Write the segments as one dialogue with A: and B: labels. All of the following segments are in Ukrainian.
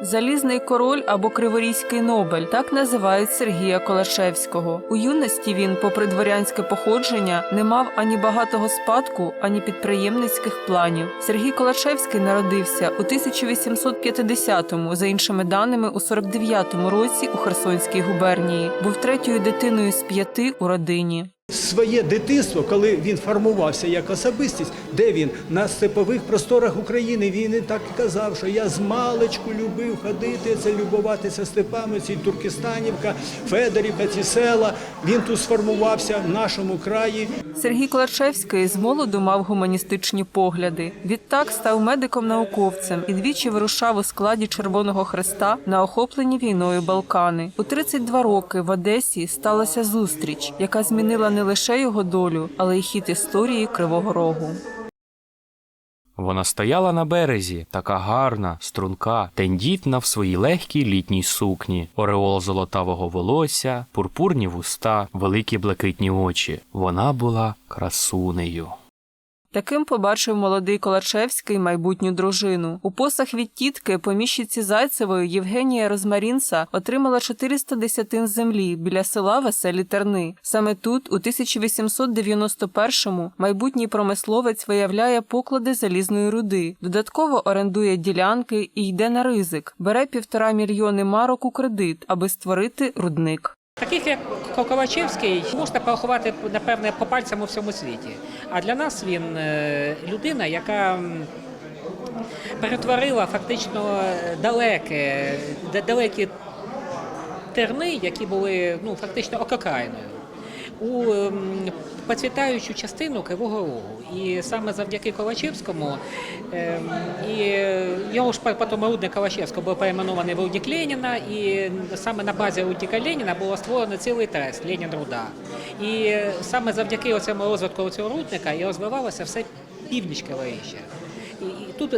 A: Залізний король або Криворізький Нобель так називають Сергія Колашевського. У юності він, попри дворянське походження, не мав ані багатого спадку, ані підприємницьких планів. Сергій Колашевський народився у 1850-му, за іншими даними, у 49-му році у Херсонській губернії. Був третьою дитиною з п'яти у родині.
B: Своє дитинство, коли він формувався як особистість, де він на степових просторах України, він і так казав, що я з маличку любив ходити, це любуватися степами, ці Туркестанівка, Федорівка, ці села. Він тут сформувався в нашому краї.
A: Сергій Клачевський з молоду мав гуманістичні погляди. Відтак став медиком-науковцем і двічі вирушав у складі Червоного Хреста на охоплені війною Балкани. У 32 роки в Одесі сталася зустріч, яка змінила не лише його долю, але й хід історії Кривого Рогу.
C: Вона стояла на березі, така гарна, струнка, тендітна в своїй легкій літній сукні, ореол золотавого волосся, пурпурні вуста, великі блакитні очі. Вона була красунею.
A: Таким побачив молодий Колачевський майбутню дружину. У посах від тітки поміщиці Зайцевої Євгенія Розмарінса отримала 400 десятин землі біля села Веселі Терни. Саме тут, у 1891-му, майбутній промисловець виявляє поклади залізної руди, додатково орендує ділянки і йде на ризик. Бере півтора мільйони марок у кредит, аби створити рудник.
D: Таких як Ковачевський можна порахувати напевне по пальцям у всьому світі. А для нас він е, людина, яка перетворила фактично далеке, далекі терни, які були ну, фактично ококрайною, у ем, процвітаючу частину Кривого Рогу. І саме завдяки Ковачевському ем, і його ж потім рудник Ковачевського був перейменований в рудник Леніна, і саме на базі рудника Леніна було створено цілий трест Ленін Руда. І саме завдяки цьому розвитку цього рудника і розвивалося все північ Криворіжжя. І, тут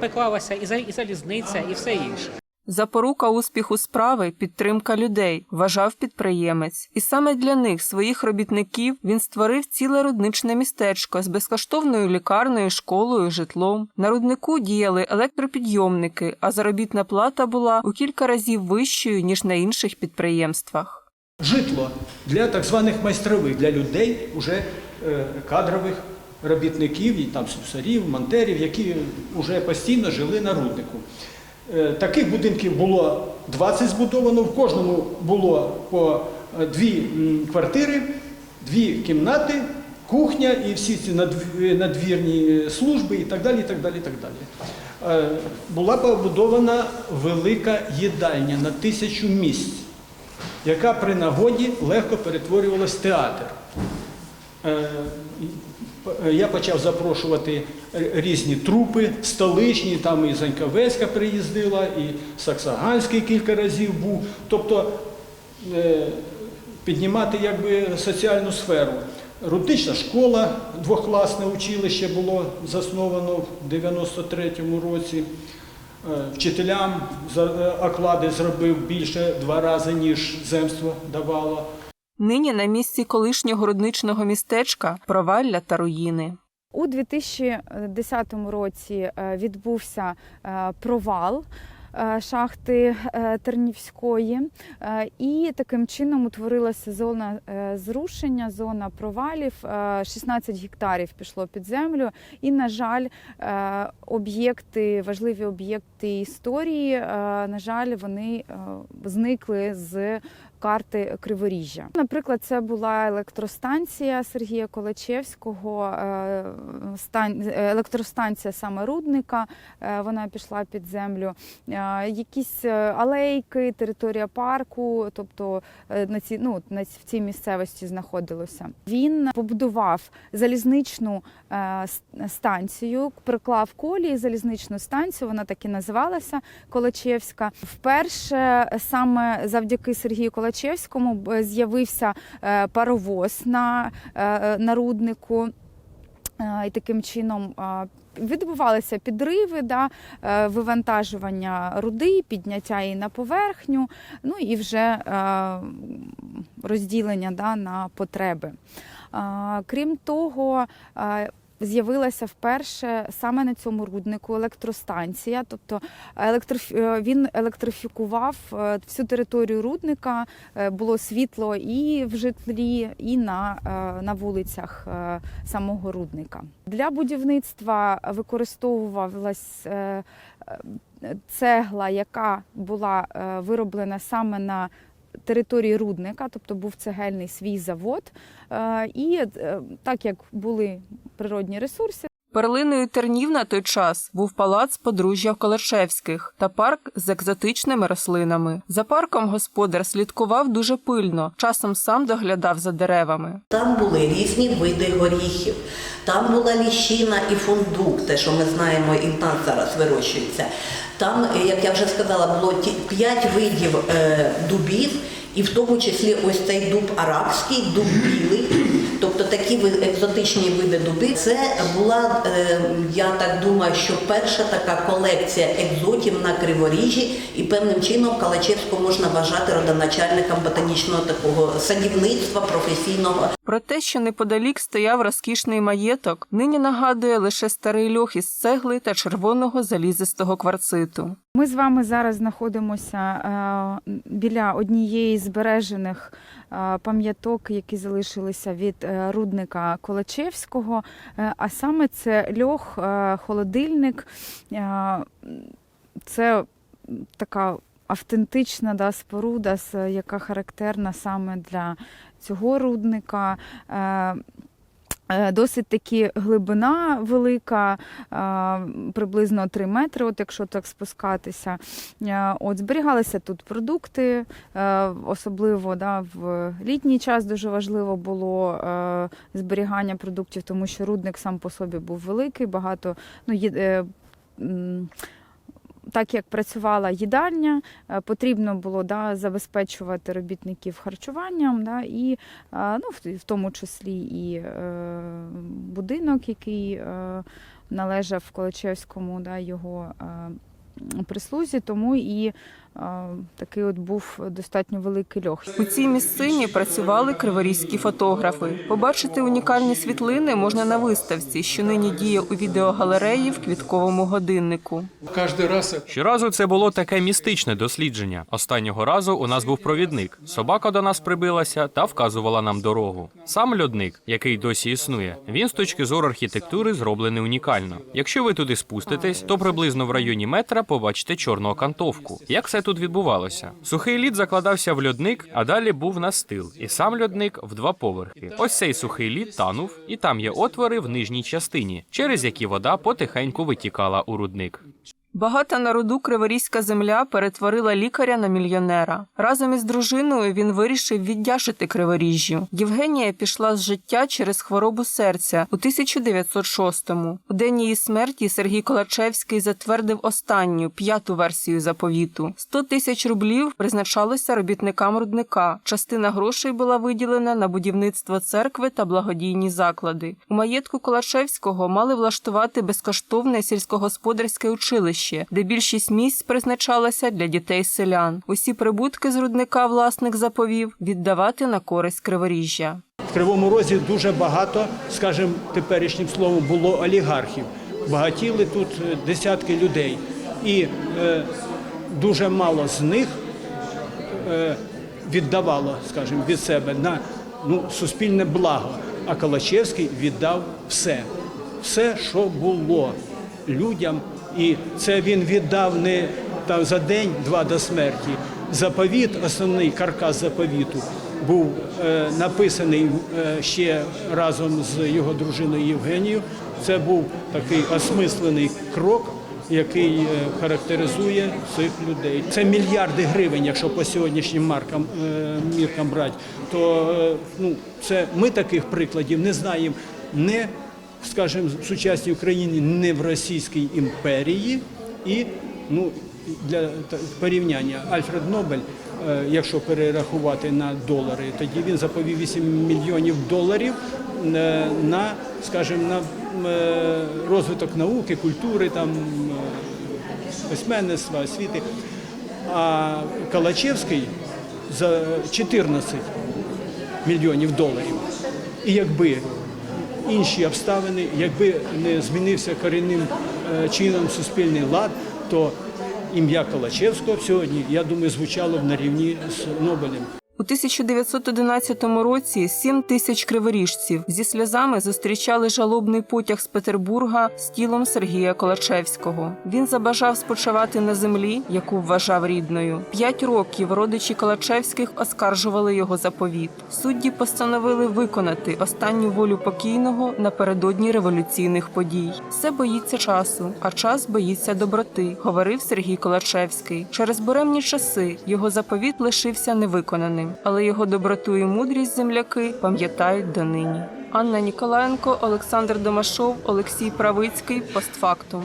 D: приклалася і залізниця, і все інше.
A: Запорука успіху справи підтримка людей, вважав підприємець. І саме для них, своїх робітників, він створив ціле рудничне містечко з безкоштовною лікарнею, школою, житлом. На руднику діяли електропідйомники, а заробітна плата була у кілька разів вищою ніж на інших підприємствах.
B: Житло для так званих майстрових, для людей, уже е, кадрових робітників, і там слюсарів, монтерів, які вже постійно жили на руднику. Е, Таких будинків було 20 збудовано, в кожному було по е, дві квартири, дві кімнати, кухня і всі ці надвірні служби і так далі. І так далі, і так далі. Е, Була побудована велика їдальня на тисячу місць яка при нагоді легко перетворювалась в театр. Е, Я почав запрошувати різні трупи, столичні, там і Заньковецька приїздила, і Саксаганський кілька разів був. Тобто е, піднімати якби, соціальну сферу. Руднична школа, двокласне училище було засновано в 93-му році. Е, Вчителям е, оклади зробив більше два рази, ніж земство давало.
A: Нині на місці колишнього рудничного містечка провалля та руїни.
E: У 2010 році е, відбувся е, провал. Е, Шахти е, Тернівської, Е, і таким чином утворилася зона зрушення, зона провалів. Е, 16 гектарів пішло під землю. І, на жаль, об'єкти, важливі об'єкти історії, на жаль, вони зникли з карти Криворіжжя. Наприклад, це була електростанція Сергія Колачевського, стан- електростанція саме Рудника. Вона пішла під землю. Якісь е, алейки, територія парку, тобто е, на ці ну на в цій місцевості знаходилося. Він побудував залізничну е, станцію, приклав колії залізничну станцію. Вона так і називалася Колачевська. Вперше саме завдяки Сергію Колачевському з'явився паровоз на, на руднику. Е, І таким чином відбувалися підриви, да, е, вивантажування руди, підняття її на поверхню, ну і вже е, розділення да, на потреби. Крім того, е, з'явилася вперше саме на цьому руднику електростанція. Тобто електроф... е, він електрифікував е, всю територію рудника, е, було світло і в житлі, і на, на вулицях самого рудника. Для будівництва використовувалась цегла, яка була вироблена саме на території рудника, тобто був цегельний свій завод. Е, І е, так як були природні ресурси,
A: Перлиною тернів на той час був палац подружжя Колешевських та парк з екзотичними рослинами. За парком господар слідкував дуже пильно, часом сам доглядав за деревами.
F: Там були різні види горіхів, там була ліщина і фундук, те, що ми знаємо, і нас зараз вирощується. Там, як я вже сказала, було п'ять видів е, дубів, і в тому числі ось цей дуб арабський, дуб білий. Тобто такі екзотичні види дуби. Це була, е, я так думаю, що перша така колекція екзотів на Криворіжжі, і певним чином Калачевського можна вважати родоначальником ботанічного такого садівництва професійного.
A: Про те, що неподалік стояв розкішний маєток, нині нагадує лише старий льох із цегли та червоного залізистого кварциту.
E: Ми з вами зараз знаходимося е, біля однієї з збережених е, пам'яток, які залишилися від е, рудника Колачевського. А саме це льох, холодильник. Це така автентична да, споруда, яка характерна саме для цього рудника. Е, Досить таки глибина велика, е, приблизно 3 метри, от якщо так спускатися. Е, От зберігалися тут продукти, особливо да, в літній час дуже важливо було зберігання продуктів, тому що рудник сам по собі був великий, багато ну, є- так як працювала їдальня, е, потрібно було да, забезпечувати робітників харчуванням, да, і е, ну, в, тому числі і е, будинок, який належав Колочевському, да, його прислузі, тому і такий от був достатньо великий льох.
A: У цій місцині працювали криворізькі фотографи. Побачити унікальні світлини можна на виставці, що нині діє у відеогалереї в квітковому годиннику.
G: Каждый раз
C: Щоразу це було таке містичне дослідження. Останнього разу у нас був провідник. Собака до нас прибилася та вказувала нам дорогу. Сам льодник, який досі існує, він з точки зору архітектури зроблений унікально. Якщо ви туди спуститесь, то приблизно в районі метра побачите чорну окантовку. Як все тут відбувалося? Сухий лід закладався в льодник, а далі був настил, і сам льодник в два поверхи. Ось цей сухий лід танув, і там є отвори в нижній частині, через які вода потихеньку витікала у рудник.
A: Багата на руду криворізька земля перетворила лікаря на мільйонера. Разом із дружиною він вирішив віддячити криворіжжю. Євгенія пішла з життя через хворобу серця у 1906-му. У день її смерті Сергій Колачевський затвердив останню п'яту версію заповіту. 100 тисяч рублів призначалося робітникам рудника. Частина грошей була виділена на будівництво церкви та благодійні заклади. У маєтку Колачевського мали влаштувати безкоштовне сільськогосподарське училище, де більшість місць призначалася для дітей селян. Усі прибутки з рудника власник заповів віддавати на користь криворіжжя.
B: В Кривому Розі дуже багато, скажімо, теперішнім словом, було олігархів. Багатіли тут е, десятки людей. І е, дуже мало з них е, віддавало, скажімо, від себе на ну, суспільне благо. А Калачевський віддав все, все, що було людям. І це він віддав не там, за день-два до смерті. Заповіт, основний каркас заповіту, був е, написаний е, ще разом з його дружиною Євгенією. Це був такий осмислений крок, який е, характеризує цих людей. Це мільярди гривень, якщо по сьогоднішнім маркам е, міркам брати, то е, ну, це ми таких прикладів не знаємо не скажімо, в сучасній Україні, не в Російській імперії і ну. Для порівняння Альфред Нобель, е, якщо перерахувати на долари, тоді він заповів 8 мільйонів доларів е, на, скажімо, на е, розвиток науки, культури, там, письменництва, освіти. А Калачевський за 14 мільйонів доларів. І якби інші обставини, якби не змінився корінним е, чином суспільний лад, то ім'я Калачевського сьогодні, я думаю, звучало б на рівні з Нобелем.
A: У 1911 році 7 тисяч криворіжців зі сльозами зустрічали жалобний потяг з Петербурга з тілом Сергія Колачевського. Він забажав спочивати на землі, яку вважав рідною. П'ять років родичі Колачевських оскаржували його заповіт. Судді постановили виконати останню волю покійного напередодні революційних подій. Все боїться часу, а час боїться доброти, говорив Сергій Колачевський. Через буремні часи його заповіт лишився невиконаним, але його доброту і мудрість земляки пам'ятають донині. Анна Ніколаєнко, Олександр Домашов, Олексій Правицький. Постфактум.